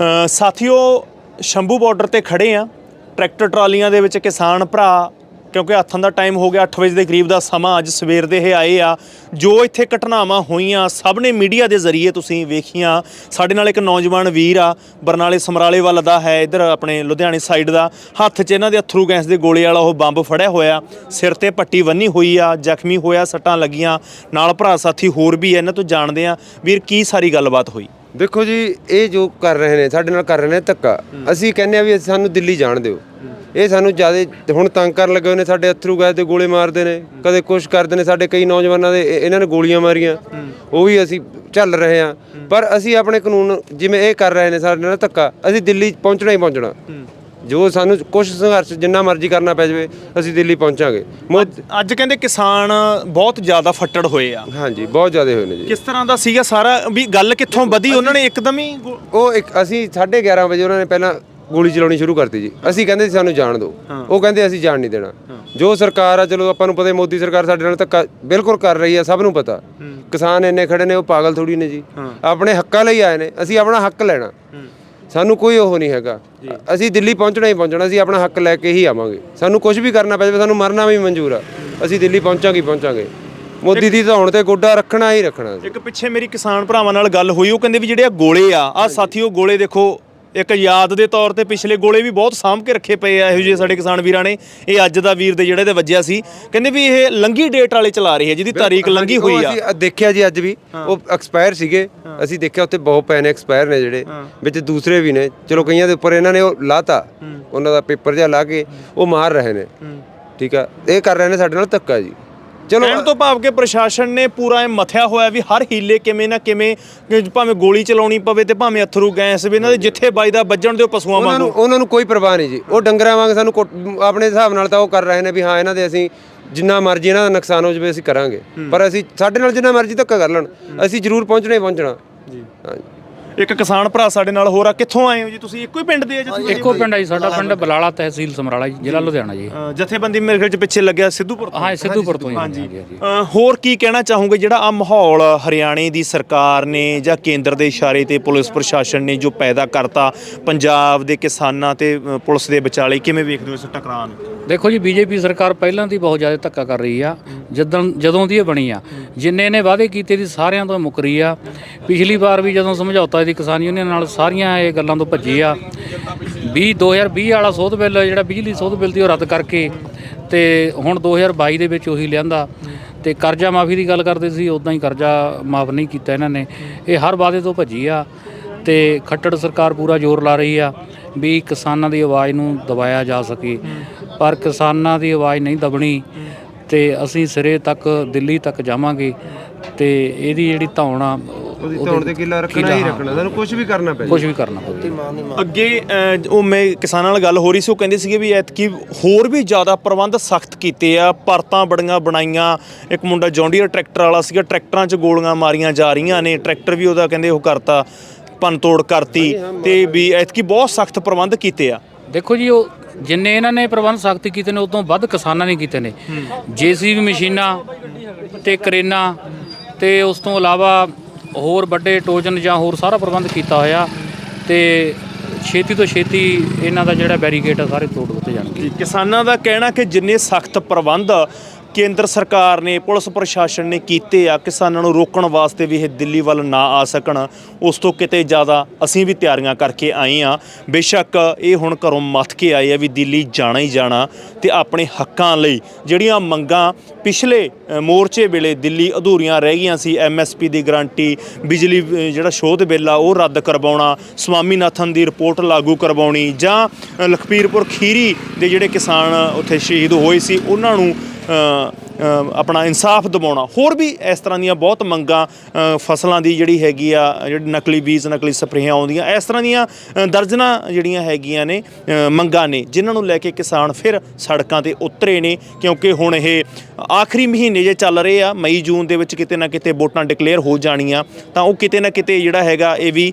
ਅ, ਸਾਥੀਓ ਸ਼ੰਭੂ ਬਾਰਡਰ ਤੇ ਖੜੇ ਆ। ਟਰੈਕਟਰ ਟਰਾਲੀਆਂ ਦੇ ਵਿੱਚ ਕਿਸਾਨ ਭਰਾ ਕਿਉਂਕਿ ਹੱਥਾਂ ਦਾ ਟਾਈਮ ਹੋ ਗਿਆ 8 ਵਜੇ ਦੇ ਕਰੀਬ ਦਾ ਸਮਾਂ ਅੱਜ ਸਵੇਰ ਦੇ ਇਹ ਆਏ ਆ। ਜੋ ਇੱਥੇ ਘਟਨਾਵਾਂ ਹੋਈਆਂ ਸਭ ਨੇ ਮੀਡੀਆ ਦੇ ਜ਼ਰੀਏ ਤੁਸੀਂ ਵੇਖੀਆਂ। ਸਾਡੇ ਨਾਲ ਇੱਕ ਨੌਜਵਾਨ ਵੀਰ ਆ ਬਰਨਾਲੇ ਸਮਰਾਲੇ ਵੱਲ ਦਾ ਹੈ ਇਧਰ ਆਪਣੇ ਲੁਧਿਆਣੇ ਸਾਈਡ ਦਾ। ਹੱਥ 'ਚ ਇਹਨਾਂ ਦੇ ਅਥਰੂ ਗੈਸ ਦੇ ਗੋਲੇ ਵਾਲਾ ਉਹ ਬੰਬ ਫੜਿਆ ਹੋਇਆ। ਸਿਰ ਤੇ ਪੱਟੀ ਬੰਨੀ ਹੋਈ ਆ ਜ਼ਖਮੀ ਹੋਇਆ ਸੱਟਾਂ ਲੱਗੀਆਂ। ਨਾਲ ਭਰਾ ਸਾਥੀ ਹੋਰ ਵੀ ਆ ਇਹਨਾਂ ਤੋਂ ਜਾਣਦੇ ਆ। ਵੀਰ ਕੀ ਸਾਰੀ ਗੱਲਬਾਤ ਹੋਈ? ਦੇਖੋ ਜੀ ਇਹ ਜੋ ਕਰ ਰਹੇ ਨੇ ਸਾਡੇ ਨਾਲ ਕਰ ਰਹੇ ਨੇ ਧੱਕਾ। ਅਸੀਂ ਕਹਿੰਦੇ ਆ ਵੀ ਸਾਨੂੰ ਦਿੱਲੀ ਜਾਣ ਦਿਓ। ਇਹ ਸਾਨੂੰ ਜ਼ਿਆਦਾ ਹੁਣ ਤੰਗ ਕਰਨ ਲੱਗੇ ਹੋਏ ਨੇ ਸਾਡੇ ਅਥਰੂ ਗੈਸ ਦੇ ਗੋਲੇ ਮਾਰਦੇ ਨੇ। ਕਦੇ ਕੁਛ ਕਰਦੇ ਨੇ ਸਾਡੇ ਕਈ ਨੌਜਵਾਨਾਂ ਦੇ ਇਹ- ਇਹਨਾਂ ਨੇ ਗੋਲੀਆਂ ਮਾਰੀਆਂ। ਉਹ ਵੀ ਅਸੀਂ ਚੱਲ ਰਹੇ ਆ ਪਰ ਅਸੀਂ ਆਪਣੇ ਕਾਨੂੰਨ ਜਿਵੇਂ ਇਹ ਕਰ ਰਹੇ ਨੇ ਸਾਡੇ ਨਾਲ ਧੱਕਾ ਅਸੀਂ ਦਿੱਲੀ ਪਹੁੰਚਣਾ ਹੀ ਪਹੁੰਚਣਾ। ਜੋ ਸਾਨੂੰ ਕੁਛ ਸੰਘਰਸ਼ ਜਿੰਨਾ ਮਰਜ਼ੀ ਕਰਨਾ ਪੈ ਜਾਵੇ ਅਸੀਂ ਦਿੱਲੀ ਪਹੁੰਚਾਂਗੇ। ਮੋਦ- ਅੱਜ ਕਹਿੰਦੇ ਕਿਸਾਨ ਬਹੁਤ ਜ਼ਿਆਦਾ ਫੱਟੜ ਹੋਏ ਆ। ਹਾਂਜੀ ਬਹੁਤ ਜ਼ਿਆਦਾ ਹੋਏ ਨੇ ਜੀ। ਕਿਸ ਤਰ੍ਹਾਂ ਦਾ ਸੀਗਾ ਸਾਰਾ? ਵੀ ਗੱਲ ਕਿੱਥੋਂ ਵਧੀ? ਉਹਨਾਂ ਨੇ ਇੱਕਦਮ ਹੀ ਗੋ- ਉਹ ਇੱਕ ਅਸੀਂ 11:30 ਵਜੇ ਉਹਨਾਂ ਨੇ ਪਹਿਲਾਂ ਗੋਲੀ ਚਲਾਉਣੀ ਸ਼ੁਰੂ ਕਰਤੀ ਜੀ। ਅਸੀਂ ਕਹਿੰਦੇ ਸੀ ਸਾਨੂੰ ਜਾਣ ਦਿਓ। ਉਹ ਕਹਿੰਦੇ ਅਸੀਂ ਜਾਣ ਨਹੀਂ ਦੇਣਾ। ਜੋ ਸਰਕਾਰ ਆ ਚਲੋ ਆਪਾਂ ਨੂੰ ਪਤਾ ਹੈ ਮੋਦੀ ਸਰਕਾਰ ਸਾਡੇ ਨਾਲ ਧੱਕਾ ਬਿਲਕੁਲ ਕਰ ਰਹੀ ਆ ਸਭ ਨੂੰ ਪਤਾ। ਕਿਸਾਨ ਇੰਨੇ ਖੜੇ ਨੇ ਉਹ ਪਾਗਲ ਥੋੜੀ ਨੇ ਜੀ। ਆਪਣੇ ਹੱਕਾਂ ਲਈ ਆਏ ਨੇ ਅਸੀਂ ਆਪਣਾ ਹੱਕ ਲੈਣਾ। ਸਾਨੂੰ ਕੋਈ ਉਹ ਨਹੀਂ ਹੈਗਾ। ਅਸੀਂ ਦਿੱਲੀ ਪਹੁੰਚਣਾ ਹੀ ਪਹੁੰਚਣਾ ਅਸੀਂ ਆਪਣਾ ਹੱਕ ਲੈ ਕੇ ਹੀ ਆਵਾਂਗੇ। ਸਾਨੂੰ ਕੁਝ ਵੀ ਕਰਨਾ ਪੈ ਜਾਵੇ ਸਾਨੂੰ ਮਰਨਾ ਵੀ ਮਨਜ਼ੂਰ ਆ। ਅਸੀਂ ਦਿੱਲੀ ਪਹੁੰਚਾਂਗੇ ਪਹੁੰਚਾਂਗੇ। ਮੋਦੀ ਦੀ ਧੌਣ ਤੇ ਗੋਡਾ ਰੱਖਣਾ ਹੀ ਰੱਖਣਾ। ਇੱਕ ਪਿੱਛੇ ਮੇਰੀ ਕਿਸਾਨ ਭਰਾਵਾਂ ਨਾਲ ਗੱਲ ਹੋਈ ਉਹ ਕਹਿੰਦੇ ਵੀ ਜਿਹੜੇ ਆ ਗੋਲੇ ਆ ਆ ਸਾਥੀਓ ਗੋਲੇ ਦੇਖੋ ਇੱਕ ਯਾਦ ਦੇ ਤੌਰ ਤੇ ਪਿਛਲੇ ਗੋਲੇ ਵੀ ਬਹੁਤ ਸਾਂਭ ਕੇ ਰੱਖੇ ਪਏ ਆ ਇਹੋ ਜਿਹੇ ਸਾਡੇ ਕਿਸਾਨ ਵੀਰਾਂ ਨੇ। ਇਹ ਅੱਜ ਦਾ ਵੀਰ ਦੇ ਜਿਹੜੇ ਤੇ ਵੱਜਿਆ ਸੀ। ਕਹਿੰਦੇ ਵੀ ਇਹ ਲੰਗੀ ਡੇਟ ਵਾਲੇ ਚਲਾ ਰਹੇ ਆ ਜਿਹਦੀ ਤਾਰੀਖ ਲੰਗੀ ਹੋਈ ਆ। ਅਸੀਂ ਦੇਖਿਆ ਜੀ ਅੱਜ ਵੀ। ਉਹ ਐਕਸਪਾਇਰ ਸੀਗੇ। ਅਸੀਂ ਦੇਖਿਆ ਉੱਥੇ ਬਹੁਤ ਨੇ ਐਕਸਪਾਇਰ ਨੇ ਜਿਹੜੇ। ਵਿੱਚ ਦੂਸਰੇ ਵੀ ਨੇ। ਚਲੋ ਕਈਆਂ ਦੇ ਉੱਪਰ ਇਹਨਾਂ ਨੇ ਉਹ ਲਾਤਾ। ਉਹਨਾਂ ਦਾ ਪੇਪਰ ਜਿਹਾ ਲਾ ਕੇ ਉਹ ਮਾਰ ਰਹੇ ਨੇ। ਠੀਕ ਆ। ਇਹ ਕਰ ਰਹੇ ਨੇ ਸਾਡੇ ਨਾਲ ਧੱਕਾ ਜੀ। ਚਲੋ ਕਹਿਣ ਤੋਂ ਭਾਵ ਕਿ ਪ੍ਰਸ਼ਾਸਨ ਨੇ ਪੂਰਾ ਇਹ ਮਥਿਆ ਹੋਇਆ ਵੀ ਹਰ ਹੀਲੇ ਕਿਵੇਂ ਨਾ ਕਿਵੇਂ ਕਿ ਭਾਵੇਂ ਗੋਲੀ ਚਲਾਉਣੀ ਪਵੇ ਤੇ ਭਾਵੇਂ ਅਥਰੂ ਗੈਸ ਵੀ ਇਹਨਾਂ ਦੇ ਜਿੱਥੇ ਵੱਜਦਾ ਵੱਜਣ ਦਿਓ ਪਸ਼ੂਆਂ ਉਹਨਾਂ ਵਾਂਗੂ। ਨੂੰ ਉਹਨਾਂ ਨੂੰ ਕੋਈ ਪਰਵਾਹ ਨਹੀਂ ਜੀ। ਉਹ ਡੰਗਰਾਂ ਵਾਂਗ ਸਾਨੂੰ ਕੁੱਟ- ਆਪਣੇ ਹਿਸਾਬ ਨਾਲ ਤਾਂ ਉਹ ਕਰ ਰਹੇ ਨੇ ਵੀ ਹਾਂ ਇਹਨਾਂ ਦੇ ਅਸੀਂ ਜਿੰਨਾ ਮਰਜ਼ੀ ਇਹਨਾਂ ਦਾ ਨੁਕਸਾਨ ਹੋ ਜਾਵੇ ਅਸੀਂ ਕਰਾਂਗੇ। ਪਰ ਅਸੀਂ ਸਾਡੇ ਨਾਲ ਜਿੰਨਾ ਮਰਜ਼ੀ ਧੱਕਾ ਕਰ ਲੈਣ। ਅਸੀਂ ਜ਼ਰੂਰ ਪਹੁੰਚਣਾ ਹੀ ਪਹੁੰਚਣਾ। ਜੀ। ਹਾਂਜੀ। ਇੱਕ ਕਿਸਾਨ ਭਰਾ ਸਾਡੇ ਨਾਲ ਹੋਰ ਆ ਕਿੱਥੋਂ ਆਏ ਹੋ ਜੀ ਤੁਸੀਂ? ਇੱਕੋ ਹੀ ਪਿੰਡ ਦੇ ਆ ਜੀ ਤੁਸੀਂ? ਇੱਕੋ ਪਿੰਡ ਹੈ ਜੀ ਸਾਡਾ ਪਿੰਡ ਬਲਾਲਾ ਤਹਿਸੀਲ ਸਮਰਾਲਾ ਜੀ ਜ਼ਿਲ੍ਹਾ ਲੁਧਿਆਣਾ ਜੀ। ਅ, ਜਥੇਬੰਦੀ ਮੇਰੇ ਖਿਆਲ ਚ ਪਿੱਛੇ ਲੱਗਿਆ ਸਿੱਧੂਪੁਰ ਤੋਂ? ਹਾਂ ਸਿੱਧੂਪੁਰ ਤੋਂ ਹੀ ਹਾਂਜੀ। ਹਾਂਜੀ। ਅ, ਹੋਰ ਕੀ ਕਹਿਣਾ ਚਾਹੋਗੇ ਜਿਹੜਾ ਆ ਮਾਹੌਲ ਹਰਿਆਣੇ ਦੀ ਸਰਕਾਰ ਨੇ ਜਾਂ ਕੇਂਦਰ ਦੇ ਇਸ਼ਾਰੇ ਤੇ ਪੁਲਿਸ ਪ੍ਰਸ਼ਾਸਨ ਨੇ ਜੋ ਪੈਦਾ ਕਰਤਾ ਪੰਜਾਬ ਦੇ ਕਿਸਾਨਾਂ ਤੇ ਅ, ਪੁਲਿਸ ਦੇ ਵਿਚਾਲੇ ਕਿਵੇਂ ਵੇਖਦੇ ਹੋ ਇਸ ਟਕਰਾਅ ਨੂੰ? ਦੇਖੋ ਜੀ ਬੀਜੇਪੀ ਸਰਕਾਰ ਪਹਿਲਾਂ ਦੀ ਬਹੁਤ ਜ਼ਿਆਦਾ ਧੱਕਾ ਕਰ ਰਹੀ ਆ ਜਦੋਂ ਜਦੋਂ ਦੀ ਇਹ ਬਣੀ ਆ। ਜਿੰਨੇ ਨੇ ਵਾਅਦੇ ਕੀਤੇ ਸੀ ਸਾਰਿਆਂ ਤੋਂ ਮੁੱਕ ਰਹੀ ਆ। ਪਿਛਲੀ ਵਾਰ ਵੀ ਜਦੋਂ ਸਮਝੌਤਾ ਦੀ ਕਿਸਾਨ ਯੂਨੀਅਨ ਨਾਲ ਸਾਰੀਆਂ ਇਹ ਗੱਲਾਂ ਤੋਂ ਭੱਜੀ ਆ। 20 2020 ਵਾਲਾ ਸੋਧ ਬਿੱਲ, ਜਿਹੜਾ ਬਿਜਲੀ ਸੋਧ ਬਿੱਲ ਦੀ ਉਹ ਰੱਦ ਕਰਕੇ ਤੇ ਹੁਣ 2022 ਦੇ ਵਿੱਚ ਉਹੀ ਲਿਆਂਦਾ। ਤੇ ਕਰਜ਼ਾ ਮਾਫੀ ਦੀ ਗੱਲ ਕਰਦੇ ਸੀ ਉਦਾਂ ਹੀ ਕਰਜ਼ਾ ਮਾਫ ਨਹੀਂ ਕੀਤਾ ਇਹਨਾਂ ਨੇ। ਇਹ ਹਰ ਵਾਅਦੇ ਤੋਂ ਭੱਜੀ ਆ ਤੇ ਖੱਟੜ ਸਰਕਾਰ ਪੂਰਾ ਜ਼ੋਰ ਲਾ ਰਹੀ ਆ ਵੀ ਕਿਸਾਨਾਂ ਦੀ ਆਵਾਜ਼ ਨੂੰ ਦਬਾਇਆ ਜਾ ਸਕੇ। ਪਰ ਕਿਸਾਨਾਂ ਦੀ ਆਵਾਜ਼ ਨਹੀਂ ਦਬਣੀ ਤੇ ਅਸੀਂ ਸਿਰੇ ਤੱਕ, ਦਿੱਲੀ ਤੱਕ ਜਾਵਾਂਗੇ ਤੇ ਇਹਦੀ ਜਿਹੜੀ ਧੌਣ ਆ ਉਹਦੀ ਧੌਣ ਤੇ ਕਿੱਲਾ ਰੱਖਣਾ ਹੀ ਰੱਖਣਾ ਸਾਨੂੰ ਕੁਝ ਵੀ ਕਰਨਾ ਪੈ ਕੁਝ ਵੀ ਕਰਨਾ ਪਵੇ ਅੱਗੇ ਉਹ ਮੈਂ ਕਿਸਾਨਾਂ ਨਾਲ ਗੱਲ ਹੋ ਰਹੀ ਸੀ ਉਹ ਕਹਿੰਦੇ ਸੀਗੇ ਵੀ ਐਤਕੀ ਹੋਰ ਵੀ ਜ਼ਿਆਦਾ ਪ੍ਰਬੰਧ ਸਖਤ ਕੀਤੇ ਆ ਪਰਤਾਂ ਬੜੀਆਂ ਬਣਾਈਆਂ ਇੱਕ ਮੁੰਡਾ ਜੌਂਡੀਅਰ ਟਰੈਕਟਰ ਵਾਲਾ ਸੀਗਾ ਟਰੈਕਟਰਾਂ 'ਚ ਗੋਲੀਆਂ ਮਾਰੀਆਂ ਜਾ ਰਹੀਆਂ ਨੇ ਟਰੈਕਟਰ ਵੀ ਉਹਦਾ ਕਹਿੰਦੇ ਉਹ ਕਰਤਾ ਭੰਨ ਤੋੜ ਕਰਤੀ ਤੇ ਵੀ ਐਤਕੀ ਬਹੁਤ ਸਖਤ ਪ੍ਰਬੰਧ ਕੀਤੇ ਆ। ਦੇਖੋ ਜੀ ਉਹ ਜਿੰਨੇ ਇਹਨਾਂ ਨੇ ਪ੍ਰਬੰਧ ਸਖਤ ਕੀਤੇ ਨੇ ਉਦੋਂ ਵੱਧ ਕਿਸਾਨਾਂ ਨੇ ਕੀਤੇ ਨੇ। ਜੀਸੀਬੀ ਮਸ਼ੀਨਾਂ ਤੇ ਕਰੇਨਾਂ ਤੇ ਉਸ ਤੋਂ ਇਲਾਵਾ ਹੋਰ ਵੱਡੇ ਟੋਜਨ ਜਾਂ ਹੋਰ ਸਾਰਾ ਪ੍ਰਬੰਧ ਕੀਤਾ ਹੋਇਆ ਤੇ ਛੇਤੀ ਤੋਂ ਛੇਤੀ ਇਹਨਾਂ ਦਾ ਜਿਹੜਾ ਬੈਰੀਕੇਡ ਆ ਸਾਰੇ ਤੋੜ ਦਿੱਤੇ ਜਾਣਗੇ। ਕਿਸਾਨਾਂ ਦਾ ਕਹਿਣਾ ਕਿ ਜਿੰਨੇ ਸਖਤ ਪ੍ਰਬੰਧ ਕੇਂਦਰ ਸਰਕਾਰ ਨੇ, ਪੁਲਿਸ ਪ੍ਰਸ਼ਾਸਨ ਨੇ ਕੀਤੇ ਆ ਕਿਸਾਨਾਂ ਨੂੰ ਰੋਕਣ ਵਾਸਤੇ ਵੀ ਇਹ ਦਿੱਲੀ ਵੱਲ ਨਾ ਆ ਸਕਣ। ਉਸ ਤੋਂ ਕਿਤੇ ਜ਼ਿਆਦਾ ਅਸੀਂ ਵੀ ਤਿਆਰੀਆਂ ਕਰਕੇ ਆਏ ਆ ਬੇਸ਼ੱਕ ਇਹ ਹੁਣ ਘਰੋਂ ਮੱਥ ਕੇ ਆਏ ਆ ਵੀ ਦਿੱਲੀ ਜਾਣਾ ਹੀ ਜਾਣਾ ਤੇ ਆਪਣੇ ਹੱਕਾਂ ਲਈ ਜਿਹੜੀਆਂ ਮੰਗਾਂ ਪਿਛਲੇ ਮੋਰਚੇ ਵੇਲੇ ਦਿੱਲੀ ਅਧੂਰੀਆਂ ਰਹਿ ਗਈਆਂ ਸੀ। ਐਮਐਸਪੀ ਦੀ ਗਰੰਟੀ, ਬਿਜਲੀ ਜਿਹੜਾ ਸ਼ੋਧ ਬਿੱਲ ਆ ਉਹ ਰੱਦ ਕਰਵਾਉਣਾ, ਸਵਾਮੀਨਾਥਨ ਦੀ ਰਿਪੋਰਟ ਲਾਗੂ ਕਰਵਾਉਣੀ ਜਾਂ ਲਖਪੀਰਪੁਰ ਖੀਰੀ ਦੇ ਜਿਹੜੇ ਕਿਸਾਨ ਉੱਥੇ ਸ਼ਹੀਦ ਹੋਏ ਸੀ, ਉਹਨਾਂ ਨੂੰ ਅ, ਅ, ਆਪਣਾ ਇਨਸਾਫ ਦਿਵਾਉਣਾ। ਹੋਰ ਵੀ ਇਸ ਤਰ੍ਹਾਂ ਦੀਆਂ ਬਹੁਤ ਮੰਗਾਂ ਫਸਲਾਂ ਦੀ ਜਿਹੜੀ ਹੈਗੀ ਆ, ਜਿਹੜੀ ਨਕਲੀ ਬੀਜ, ਨਕਲੀ ਸਪਰੇਆਂ ਆਉਂਦੀਆਂ, ਇਸ ਤਰ੍ਹਾਂ ਦੀਆਂ ਦਰਜਨਾਂ ਜਿਹੜੀਆਂ ਹੈਗੀਆਂ ਨੇ ਮੰਗਾਂ ਨੇ, ਜਿਨ੍ਹਾਂ ਨੂੰ ਲੈ ਕੇ ਕਿਸਾਨ ਫਿਰ ਸੜਕਾਂ ਤੇ ਉਤਰੇ ਨੇ, ਕਿਉਂਕਿ ਹੁਣ ਇਹ ਆਖਰੀ ਮਹੀਨੇ ਜੇ ਚੱਲ ਰਹੇ ਆ, ਮਈ, ਜੂਨ ਦੇ ਵਿੱਚ ਕਿਤੇ ਨਾ ਕਿਤੇ ਵੋਟਾਂ ਡਿਕਲੇਅਰ ਹੋ ਜਾਣੀਆਂ, ਤਾਂ ਉਹ ਕਿਤੇ ਨਾ ਕਿਤੇ ਜਿਹੜਾ ਹੈਗਾ ਇਹ ਵੀ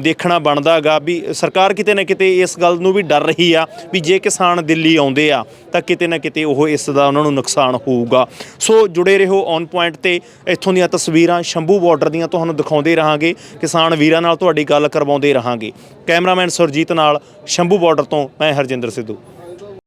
ਦੇਖਣਾ ਬਣਦਾ ਹੈਗਾ ਵੀ ਸਰਕਾਰ ਕਿਤੇ ਨਾ ਕਿਤੇ ਇਸ ਗੱਲ ਨੂੰ ਵੀ ਡਰ ਰਹੀ ਆ ਵੀ ਜੇ ਕਿਸਾਨ ਦਿੱਲੀ ਆਉਂਦੇ ਆ, ਤਾਂ ਕਿਤੇ ਨਾ ਕਿਤੇ ਉਹ ਇਸ ਦਾ ਉਹਨਾਂ ਨੂੰ ਨੁਕਸਾਨ ਹੋਊਗਾ। ਹੋਊਗਾ ਸੋ ਜੁੜੇ ਰਹੋ ਔਨ ਪੁਆਇੰਟ ਤੇ। ਇੱਥੋਂ ਦੀਆਂ ਤਸਵੀਰਾਂ ਸ਼ੰਭੂ ਬਾਰਡਰ ਦੀਆਂ ਤੁਹਾਨੂੰ ਦਿਖਾਉਂਦੇ ਰਹਾਂਗੇ। ਕਿਸਾਨ ਵੀਰਾਂ ਨਾਲ ਤੁਹਾਡੀ ਗੱਲ ਕਰਵਾਉਂਦੇ ਰਹਾਂਗੇ। ਕੈਮਰਾਮੈਨ ਸੁਰਜੀਤ ਨਾਲ ਸ਼ੰਭੂ ਬਾਰਡਰ ਤੋਂ ਮੈਂ ਹਰਜਿੰਦਰ ਸਿੱਧੂ।